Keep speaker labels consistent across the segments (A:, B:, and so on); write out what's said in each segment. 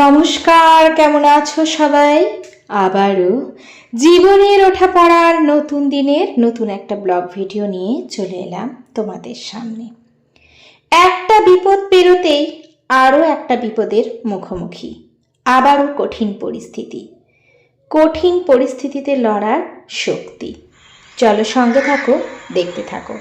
A: নমস্কার, কেমন আছো সবাই? আবারও জীবনের ওঠা পড়ার নতুন দিনের নতুন একটা ব্লগ ভিডিও নিয়ে চলে এলাম তোমাদের সামনে। একটা বিপদ পেরোতেই আরও একটা বিপদের মুখোমুখি, আবারও কঠিন পরিস্থিতি। কঠিন পরিস্থিতিতে লড়ার শক্তি। চলো সঙ্গে থাকো, দেখতে থাকো।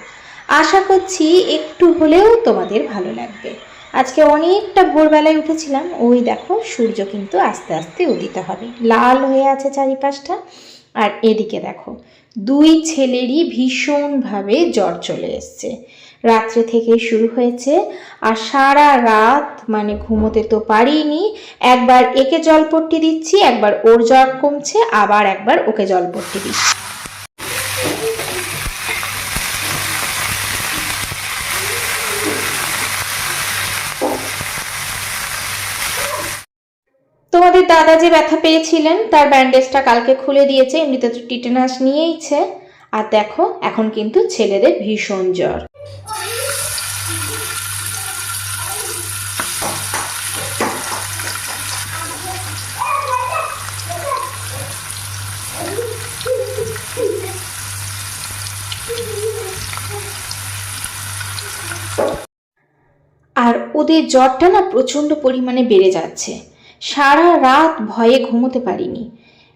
A: আশা করছি একটু হলেও তোমাদের ভালো লাগবে। আজকে অনেকটা ভোরবেলায় উঠেছিলাম, ওই দেখো সূর্য কিন্তু আস্তে আস্তে উদিত হবে। লাল হয়ে আছে চারিপাশটা, আর এদিকে দেখো, দুই ছেলেরই ভীষণভাবে জ্বর চলে এসছে। রাত্রে থেকে শুরু হয়েছে, আর সারা রাত মানে ঘুমোতে তো পারিনি, একবার একে জলপট্টি দিচ্ছি, একবার ওর জ্বর কমছে, আবার একবার ওকে জলপট্টি দিচ্ছি তোমাদের দাদা যে ব্যথা পেয়েছিলেন, তার ব্যান্ডেজটা কালকে খুলে দিয়েছে, এমনিতে তো টিটেনাস নিয়েইছে। আর দেখো, এখন কিন্তু ছেলেদের ভীষণ জ্বর। আর ওদের জ্বরটা না প্রচণ্ড পরিমাণে বেড়ে যাচ্ছে। সারা রাত ভয়ে ঘুমোতে পারিনি।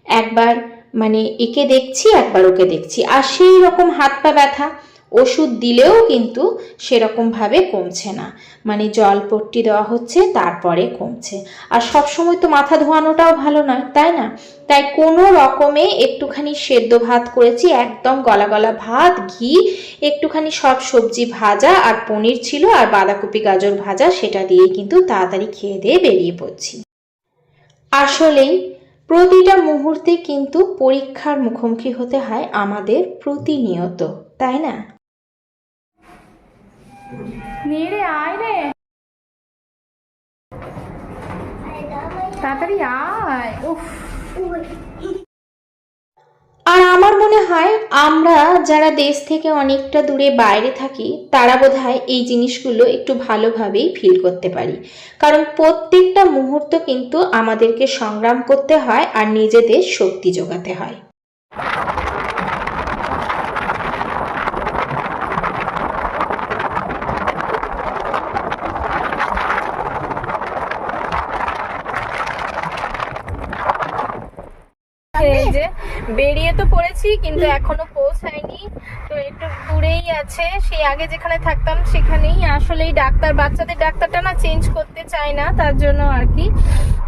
A: একবার মানে একে দেখছি, একবার ওকে দেখছি। আর সেই রকম হাত পা ব্যথা, ওষুধ দিলেও কিন্তু সেরকমভাবে কমছে না। মানে জল পট্টি দেওয়া হচ্ছে, তারপরে কমছে। আর সব সময় তো মাথা ধোয়ানোটাও ভালো নয়, তাই না? তাই কোনো রকমে একটুখানি সেদ্ধ ভাত করেছি, একদম গলা গলা ভাত, ঘি, একটুখানি সব সবজি ভাজা, আর পনির ছিল, আর বাঁধাকপি গাজর ভাজা, সেটা দিয়ে কিন্তু তাড়াতাড়ি খেয়ে দিয়ে বেরিয়ে পড়ছি। আসলেই প্রতিটা মুহূর্তে কিন্তু পরীক্ষার মুখোমুখি হতে হয় আমাদের প্রতিনিয়ত তাই না?
B: নেড়ে আয় রে। তাড়াতাড়ি আয়। উফ।
A: আর আমার মনে হয় আমরা যারা দেশ থেকে অনেকটা দূরে বাইরে থাকি, তারা বোধ এই জিনিসগুলো একটু ভালোভাবেই ফিল করতে পারি। কারণ প্রত্যেকটা মুহূর্ত কিন্তু আমাদেরকে সংগ্রাম করতে হয় আর নিজেদের শক্তি যোগাতে হয়
B: এই যে বেরিয়ে তো পড়েছি কিন্তু এখনও পৌঁছায়নি। তো একটু দূরেই আছে সেই আগে যেখানে থাকতাম সেখানেই। আসলেই ডাক্তার বাচ্চাদের ডাক্তারটা না চেঞ্জ করতে চায় না তার জন্য আর কি।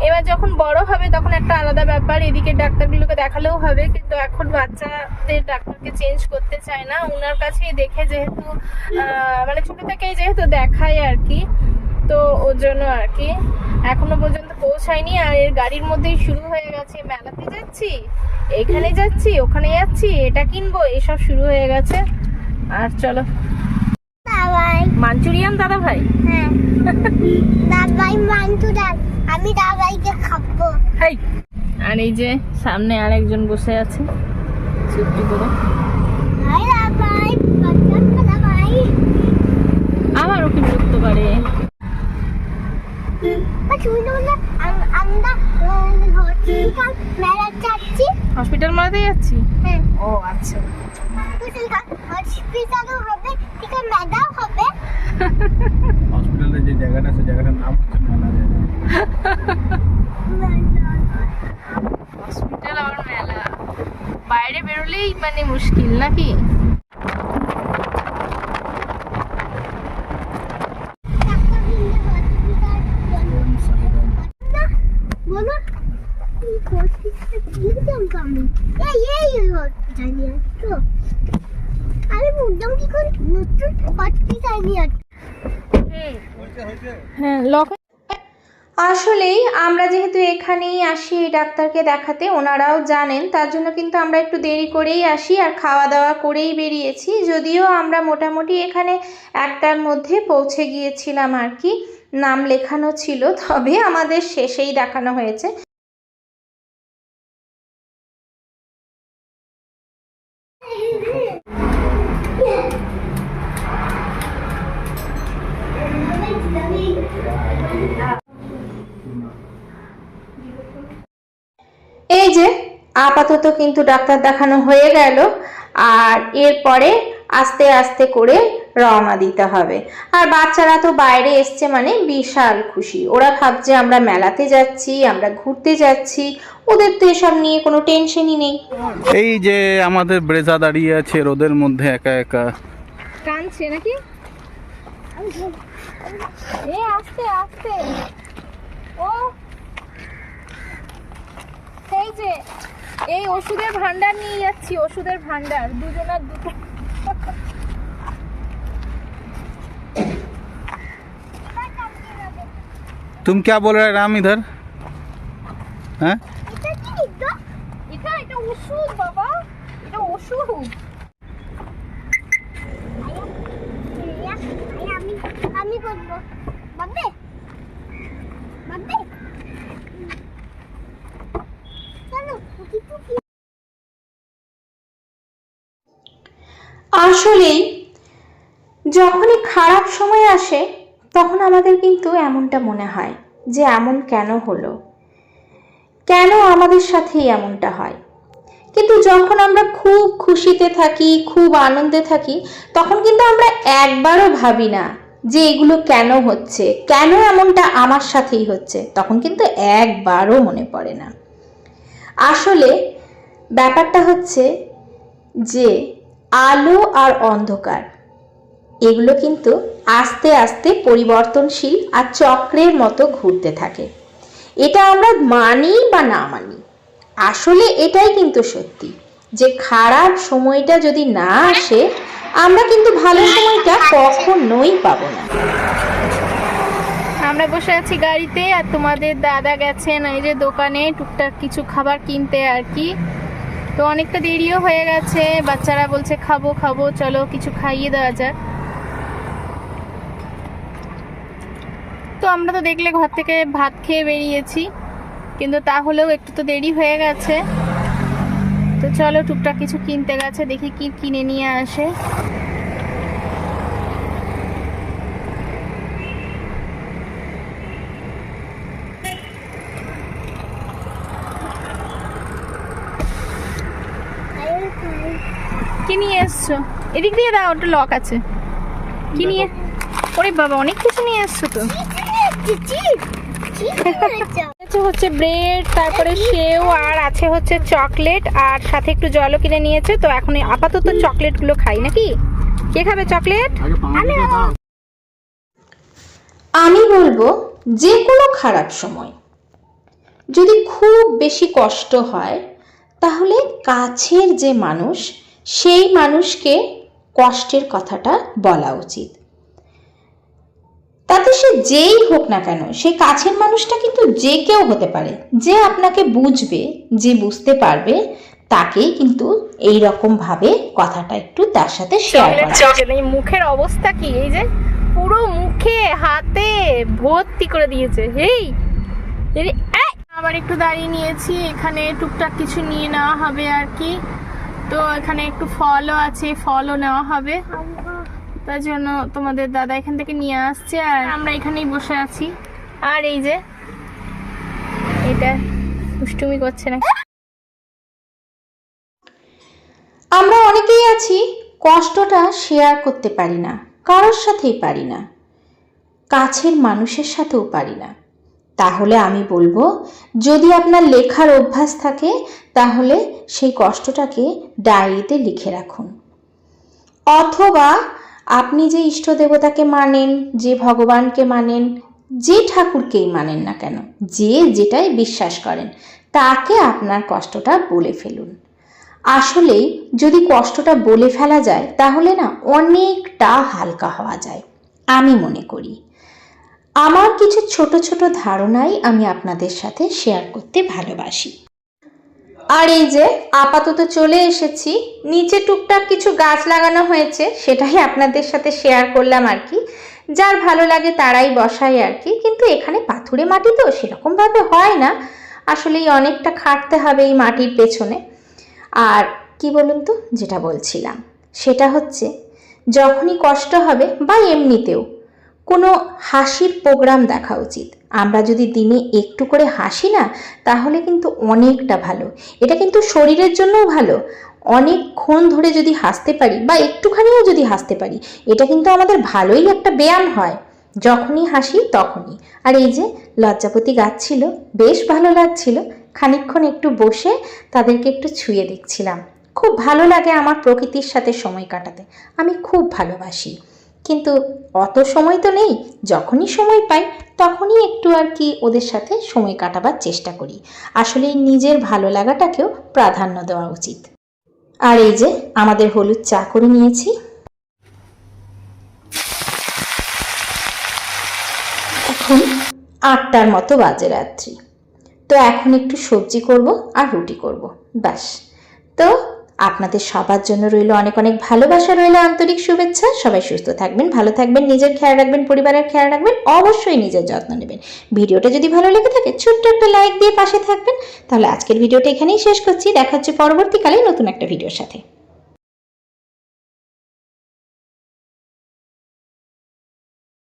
B: এবার যখন বড় হবে তখন একটা আলাদা ব্যাপার এদিকে ডাক্তারগুলোকে দেখালেও হবে কিন্তু এখন বাচ্চাদের ডাক্তারকে চেঞ্জ করতে চায় না। ওনার কাছেই দেখে যেহেতু মানে ছোট থেকেই যেহেতু দেখায় আর কি তো ওর জন্য আর কি। এখনও পর্যন্ত পৌঁছায়নি আর এর গাড়ির মধ্যেই শুরু হয়ে গেছে। মেলাতে যাচ্ছি? এখানে যাচ্ছি ওখানে যাচ্ছি এটা কিনবো এসব শুরু হয়ে গেছে। আর চলো। মাঞ্চুরিয়ান দাদা ভাই
C: হ্যাঁ। মান্তু দাল আমি দাবাইকে খাব।
B: হাই। আর এই যে সামনে আরেকজন বসে আছে চুপটি করে। আবার ওকে
C: আম- আমরা হসপিটাল
B: হসপিটাল মারাতে যাচ্ছি?
C: হ্যাঁ।
B: ও আচ্ছা।
C: হসপিটালও হবে ঠিক মেলাও হবে
D: হসপিটালের যে জায়গাটা সে জায়গাটার নাম হচ্ছে মেলা জায়গা।
B: হসপিটাল আবার মেলা। বাইরে বেরোলেই মানে মুশকিল নাকি
C: বলো আমি এই এই হসপিটাল নিয়ে আসছো আরে মুদ্দাম কি করে নতুন হসপিটাল নিয়ে আসছো
B: হ্যাঁ লক
A: আসলেই আমরা যেহেতু এখানেই আসি এই ডাক্তারকে দেখাতে ওনারাও জানেন তার জন্য কিন্তু আমরা একটু দেরি করেই আসি আর খাওয়া দাওয়া করেই বেরিয়েছি যদিও আমরা মোটামুটি এখানে একটার মধ্যে পৌঁছে গিয়েছিলাম আর কি। নাম লেখানো ছিল তবে আমাদের শেষেই দেখানো হয়েছে। এই যে আপাতত কিন্তু ডাক্তার দেখানো হয়ে গেল আর এরপরে আস্তে আস্তে করে রওনা দিতে হবে। আর বাচ্চারা তো বাইরে এসছে মানে বিশাল খুশি। ওরা ভাবছে আমরা মেলাতে যাচ্ছি আমরা ঘুরতে যাচ্ছি ওদের তো এসব নিয়ে কোনো টেনশনই নেই।
D: এই যে আমাদের ব্রেজা দাঁড়িয়ে আছে রোদের মধ্যে একা একা।
B: কানছে নাকি? এ আস্তে আস্তে। ও এই যে এই ওষুধের ভান্ডার নিয়ে যাচ্ছি ওষুধের ভান্ডার দুজনের দুটো
D: तुम क्या बोल रहे हैं राम इधर হ্যাঁ
C: এটা কি গো?
B: এটা এটা ওষুধ বাবা এটা ওষুধ
C: ইয়া, ইয়া, আমি আমি করবো
A: আসলেই যখনই খারাপ সময় আসে, তখন আমাদের কিন্তু এমনটা মনে হয় যে এমন কেন হলো? কেন আমাদের সাথেই এমনটা হয়? কিন্তু যখন আমরা খুব খুশিতে থাকি, খুব আনন্দে থাকি, তখন কিন্তু আমরা একবারও ভাবি না যে এগুলো কেন হচ্ছে, কেন এমনটা আমার সাথেই হচ্ছে, তখন কিন্তু একবারও মনে পড়ে না। আসলে ব্যাপারটা হচ্ছে যে আলো আর অন্ধকার। এগুলো কিন্তু আস্তে আস্তে পরিবর্তনশীল আর চক্রের মতো ঘুরতে থাকে। এটা আমরা মানি বা না মানি? আসলে এটাই কিন্তু সত্যি যে খারাপ সময়টা যদি না আসে, আমরা কিন্তু ভালো সময়টা কখনোই পাবো না।
B: আমরা বসে আছি গাড়িতে আর তোমাদের দাদা গেছেন এই যে দোকানে টুকটাক কিছু খাবার কিনতে আর কি। তো অনেকটা দেরিও হয়ে গেছে। বাচ্চারা বলছে, খাব খাব, চলো, কিছু খাইয়ে দেওয়া যাক। তো আমরা তো দেখলে ঘর থেকে ভাত খেয়ে বেরিয়েছি, কিন্তু তাহলেও একটু তো দেরি হয়ে গেছে। তো চলো টুকটাক কিছু কিনতে গেছে, দেখি কি কিনে নিয়ে আসে
C: আরে খাই
B: কি নিয়ে এসছো এদিক দিয়ে দাও ওটা লক আছে কি নিয়ে ওরে বাবা অনেক কিছু নিয়ে এসছো তো হচ্ছে ব্রেড তারপরে সেও আর আছে হচ্ছে চকলেট আর সাথে একটু জলও কিনে নিয়েছে তো এখন আপাতত চকলেটগুলো খাই নাকি কে খাবে চকলেট
A: আমি বলব যে কোনো খারাপ সময় যদি খুব বেশি কষ্ট হয় তাহলে কাছের যে মানুষ সেই মানুষকে কষ্টের কথাটা বলা উচিত। তাতে সে যেই হোক না কেন সে কাছের মানুষটা কিন্তু যে কেউ হতে পারে যে আপনাকে বুঝবে যে বুঝতে পারবে তাকেই কিন্তু এই রকম ভাবে কথাটা একটু তার সাথে শেয়ার করা
B: এই মুখের অবস্থা কি? এই যে পুরো মুখে হাতে ভর্তি করে দিয়েছে। হেই! আবার একটু দাঁড়িয়ে নিয়েছি এখানে টুকটাক কিছু নিয়ে নেওয়া হবে আর কি। তো এখানে একটু ফলও আছে, ফলও নেওয়া হবে। তার জন্য তোমাদের দাদা এখান থেকে নিয়ে আসছে আর আমরা এখানেই বসে আছি। আর এই যে, এটা দুষ্টুমি করছে না
A: আমরা অনেকেই আছি, কষ্টটা শেয়ার করতে পারি না, কারোর সাথেই পারি না, কাছের মানুষের সাথেও পারি না। তাহলে আমি বলব, যদি আপনার লেখার অভ্যাস থাকে, তাহলে সেই কষ্টটাকে ডায়েরিতে লিখে রাখুন। অথবা আপনি যে ইষ্ট দেবতাকে মানেন, যে ভগবানকে মানেন, যে ঠাকুরকেই মানেন না কেন, যে যেটাই বিশ্বাস করেন, তাকে আপনার কষ্টটা বলে ফেলুন। আসলেই যদি কষ্টটা বলে ফেলা যায়, তাহলে না অনেকটা হালকা হওয়া যায়, আমি মনে করি। আমার কিছু ছোট ছোট ধারণাই আমি আপনাদের সাথে শেয়ার করতে ভালোবাসি। আর এই যে, আপাতত চলে এসেছি, নিচে টুকটাক কিছু গাছ লাগানো হয়েছে, সেটাই আপনাদের সাথে শেয়ার করলাম আর কি। যার ভালো লাগে তারাই বসায় আর কি, কিন্তু এখানে পাথুরে মাটি তো সেরকমভাবে হয় না। আসলেই অনেকটা খাটতে হবে এই মাটির পেছনে। আর কি বলুন তো, যেটা বলছিলাম, সেটা হচ্ছে, যখনই কষ্ট হবে, বা এমনিতেও কোনো হাসির প্রোগ্রাম দেখা উচিত। আমরা যদি দিনে একটু করে হাসি না, তাহলে কিন্তু অনেকটা ভালো। এটা কিন্তু শরীরের জন্যও ভালো। অনেকক্ষণ ধরে যদি হাসতে পারি বা একটুখানিও যদি হাসতে পারি, এটা কিন্তু আমাদের ভালোই একটা ব্যায়াম হয়। যখনই হাসি তখনই। আর এই যে লজ্জাপতি গাচ্ছিল, বেশ ভালো লাগছিল। খানিকক্ষণ একটু বসে তাদেরকে একটু ছুঁয়ে দেখছিলাম। খুব ভালো লাগে আমার প্রকৃতির সাথে সময় কাটাতে। আমি খুব ভালোবাসি। কিন্তু অত সময় তো নেই। যখনই সময় পাই, তখনই একটু আর কি ওদের সাথে সময় কাটাবার চেষ্টা করি। আসলে নিজের ভালো লাগাটাকেও প্রাধান্য দেওয়া উচিত। আর এই যে, আমাদের হলুদ চা করে নিয়েছি। এখন আটটার মতো বাজে রাত্রি। তো এখন একটু সবজি করব আর রুটি করব। ব্যাস। তো আপনাদের সবার জন্য রইল অনেক অনেক ভালোবাসা, রইল আন্তরিক শুভেচ্ছা। সবাই সুস্থ থাকবেন, ভালো থাকবেন, নিজের খেয়াল রাখবেন, পরিবারের খেয়াল রাখবেন, অবশ্যই নিজের যত্ন নেবেন। ভিডিওটা যদি ভালো লেগে থাকে, ছোট্ট একটা লাইক দিয়ে পাশে থাকবেন। তাহলে আজকের ভিডিওটা এখানেই শেষ করছি। দেখা হচ্ছে পরবর্তীকালে নতুন একটা ভিডিওর সাথে।